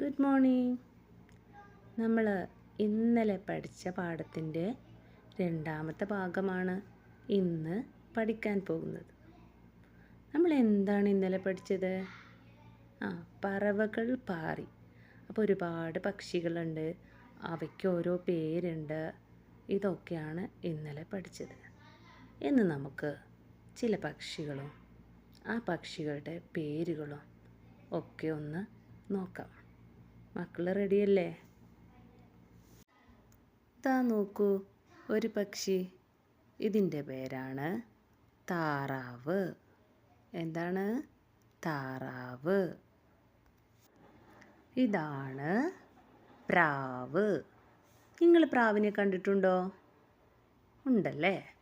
Good morning നമ്മൾ ഇന്നലെ പഠിച്ച പാഠത്തിന്റെ രണ്ടാമത്തെ ഭാഗമാണ് ഇന്ന് പഠിക്കാൻ പോകുന്നത്. നമ്മൾ എന്താണ് ഇന്നലെ പഠിച്ചത്? ആ പറവകൾ പാറി. അപ്പോൾ ഒരുപാട് പക്ഷികളുണ്ട്. അവയ്ക്ക് ഓരോ പേരുണ്ട്. ഇതൊക്കെയാണ് ഇന്നലെ പഠിച്ചത്. ഇന്ന് നമുക്ക് ചില പക്ഷികളും ആ പക്ഷികളുടെ പേരുകളും ഒക്കെ ഒന്ന് നോക്കാം. മക്കൾ റെഡിയല്ലേ? താ നോക്കൂ ഒരു പക്ഷി. ഇതിന്റെ പേരാണ് താറാവ്. എന്താണ്? താറാവ്. ഇതാണ് പ്രാവ്. നിങ്ങൾ പ്രാവിനെ കണ്ടിട്ടുണ്ടോ? ഉണ്ടല്ലേ?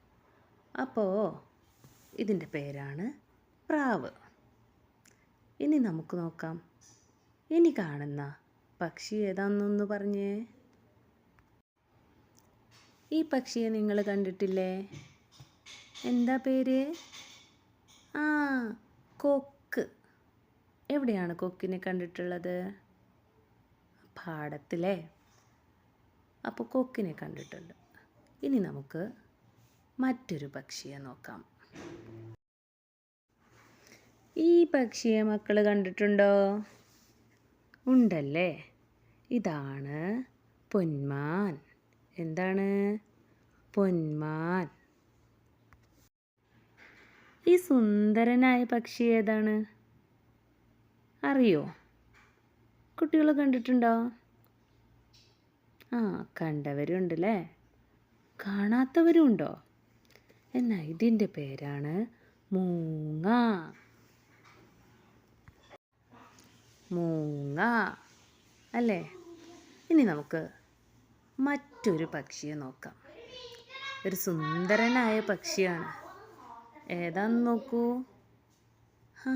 അപ്പോൾ ഇതിന്റെ പേരാണ് പ്രാവ്. ഇനി നമുക്ക് നോക്കാം. ഇനി കാണുന്ന പക്ഷി ഏതാണെന്നൊന്ന് പറഞ്ഞേ. ഈ പക്ഷിയെ നിങ്ങൾ കണ്ടിട്ടില്ലേ? എന്താ പേര്? ആ കൊക്ക്. എവിടെയാണ് കൊക്കിനെ കണ്ടിട്ടുള്ളത്? പാടത്തിലെ. അപ്പോൾ കൊക്കിനെ കണ്ടിട്ടുണ്ട്. ഇനി നമുക്ക് മറ്റൊരു പക്ഷിയെ നോക്കാം. ഈ പക്ഷിയെ മക്കൾ കണ്ടിട്ടുണ്ടോ? ഉണ്ടല്ലേ? ഇതാണ് പൊന്മാൻ. എന്താണ്? പൊന്മാൻ. ഈ സുന്ദരനായ പക്ഷി ഏതാണ്? അറിയോ? കുട്ടികൾ കണ്ടിട്ടുണ്ടോ? ആ കണ്ടവരും ഉണ്ടല്ലേ കാണാത്തവരും ഉണ്ടോ എന്നാൽ ഇതിന്റെ പേരാണ് മൂങ്ങ. മൂങ്ങ. അല്ലേ? ഇനി നമുക്ക് മറ്റൊരു പക്ഷിയെ നോക്കാം. ഒരു സുന്ദരനായ പക്ഷിയാണ്. ഏതാന്ന് നോക്കൂ? ആ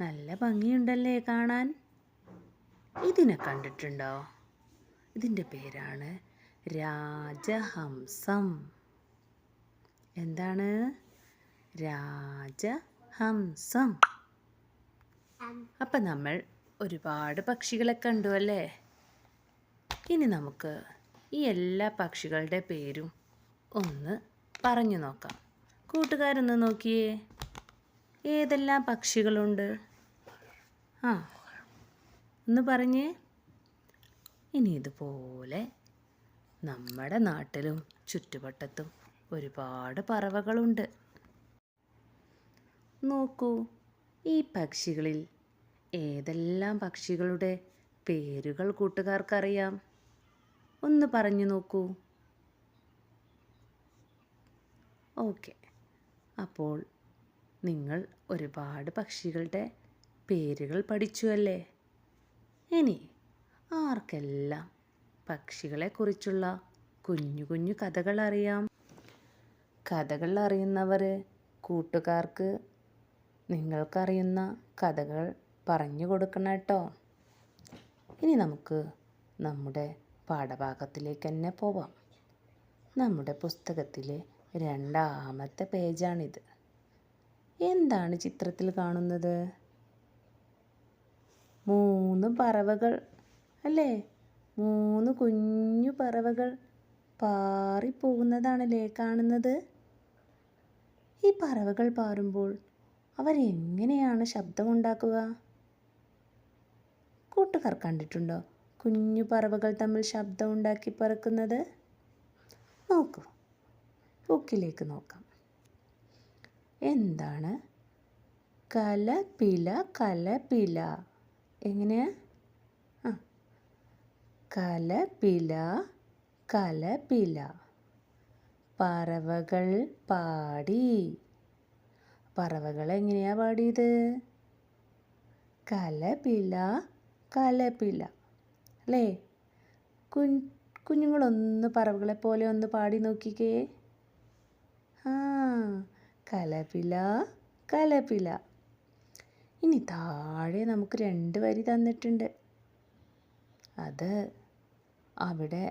നല്ല ഭംഗിയുണ്ടല്ലേ കാണാൻ? ഇതിനെ കണ്ടിട്ടുണ്ടോ? ഇതിന്റെ പേരാണ് രാജഹംസം. എന്താണ്? രാജഹംസം. അപ്പം നമ്മൾ ഒരുപാട് പക്ഷികളെ കണ്ടു അല്ലേ? ഇനി നമുക്ക് ഈ എല്ലാ പക്ഷികളുടെ പേരും ഒന്ന് പറഞ്ഞു നോക്കാം. കൂട്ടുകാരൊന്ന് നോക്കിയേ. ഏതെല്ലാം പക്ഷികളുണ്ട്? ആ ഒന്ന് പറഞ്ഞേ. ഇനി ഇതുപോലെ നമ്മുടെ നാട്ടിലും ചുറ്റുവട്ടത്തും ഒരുപാട് പറവകളുണ്ട്. നോക്കൂ ഈ പക്ഷികളിൽ ഏതെല്ലാം പക്ഷികളുടെ പേരുകൾ കൂട്ടുകാർക്കറിയാം? ഒന്ന് പറഞ്ഞു നോക്കൂ. ഓക്കെ. അപ്പോൾ നിങ്ങൾ ഒരുപാട് പക്ഷികളുടെ പേരുകൾ പഠിച്ചു അല്ലേ? ഇനി ആർക്കെല്ലാം പക്ഷികളെക്കുറിച്ചുള്ള കുഞ്ഞു കുഞ്ഞു കഥകൾ അറിയാം? കഥകൾ അറിയുന്നവർ കൂട്ടുകാർക്ക് നിങ്ങൾക്കറിയുന്ന കഥകൾ പറഞ്ഞു കൊടുക്കണം കേട്ടോ. ഇനി നമുക്ക് നമ്മുടെ പാഠഭാഗത്തിലേക്ക് തന്നെ പോവാം. നമ്മുടെ പുസ്തകത്തിലെ രണ്ടാമത്തെ പേജാണിത്. എന്താണ് ചിത്രത്തിൽ കാണുന്നത്? മൂന്ന് പറവകൾ അല്ലേ? മൂന്ന് കുഞ്ഞു പറവകൾ പാറിപ്പോകുന്നതാണല്ലേ കാണുന്നത്? ഈ പറവകൾ പാറുമ്പോൾ അവരെങ്ങനെയാണ് ശബ്ദമുണ്ടാക്കുക? കൂട്ടുകാർ കണ്ടിട്ടുണ്ടോ? കുഞ്ഞു പറവകൾ തമ്മിൽ ശബ്ദമുണ്ടാക്കി പറക്കുന്നത്? നോക്കൂ. ബുക്കിലേക്ക് നോക്കാം. എന്താണ്? കലപില കലപില എങ്ങനെയാ? ആ. കലപില കലപില പറവകൾ പാടി. പറവകൾ എങ്ങനെയാ പാടിയത്? കലപില കലപില അല്ലേ? കുഞ്ഞുങ്ങളൊന്ന് പറവുകളെ പോലെ ഒന്ന് പാടി നോക്കിക്കേ. ആ കലപില കലപില. ഇനി താഴെ നമുക്ക് രണ്ട് വരി തന്നിട്ടുണ്ട്. അത് അവിടെ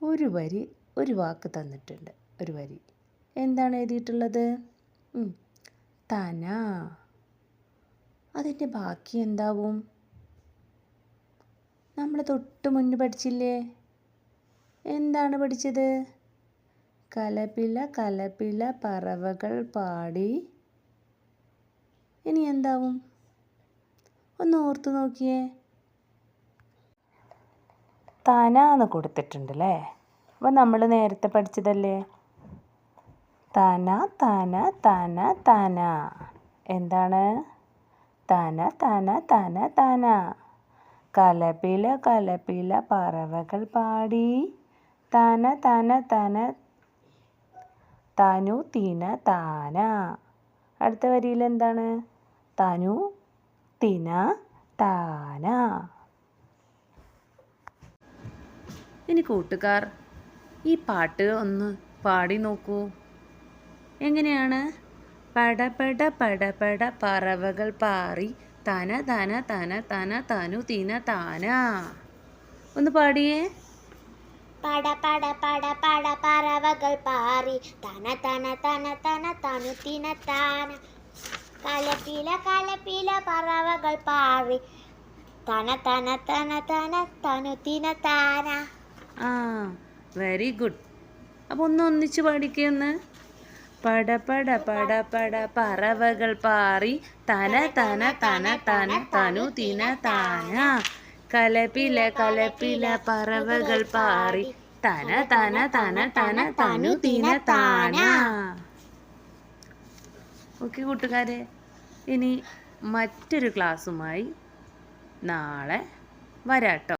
ഒരു വരി ഒരു വാക്ക് തന്നിട്ടുണ്ട്. ഒരു വരി. എന്താണ് എഴുതിയിട്ടുള്ളത്? തന. അതിന്റെ ബാക്കി എന്താവും? നമ്മൾ തൊട്ട് മുന്നിൽ പഠിച്ചില്ലേ? എന്താണ് പഠിച്ചത്? കലപില കലപില പറവകൾ പാടി. ഇനി എന്താവും? ഒന്ന് ഓർത്തു നോക്കിയേ. തനാന്ന് കൊടുത്തിട്ടുണ്ട് അല്ലേ അപ്പോൾ നമ്മൾ നേരത്തെ പഠിച്ചതല്ലേ? തന തന തന തന. എന്താണ്? തന തന തന തന. കലപില കലപില പറവകൾ പാടി. തന തന തന തനു തിന താന. അടുത്ത വരിയിൽ എന്താണ്? തനു തിന താന. ഇനി കൂട്ടുകാർ ഈ പാട്ട് ഒന്ന് പാടി നോക്കൂ. എങ്ങനെയാണ്? പടപട പടപട പറവകൾ പാറി തന തന തന തന തനു തിന താന. ഒന്ന് പാടിയേ. പട പട പട പട പറവകൾ പാറി. തന തന തന തന തനു തിന താന. കലപ്പില കലപ്പില പറവകൾ പാറി. തന തന തന തന തനു തിന താന. ആ വെരി ഗുഡ്. അപ്പോൾ ഒന്ന് ഒന്നിച്ച് പാടിക്കൊന്ന് പട പട പട പട പറവകൾ പാറി. തന തന തന തന തനു തിന താന. കലപില കലപില പറവകൾ പാറി. തന തന തന തന തനു തിന താന. ഓക്കെ കൂട്ടുകാരെ ഇനി മറ്റൊരു ക്ലാസ്സുമായി നാളെ വരാട്ടോ.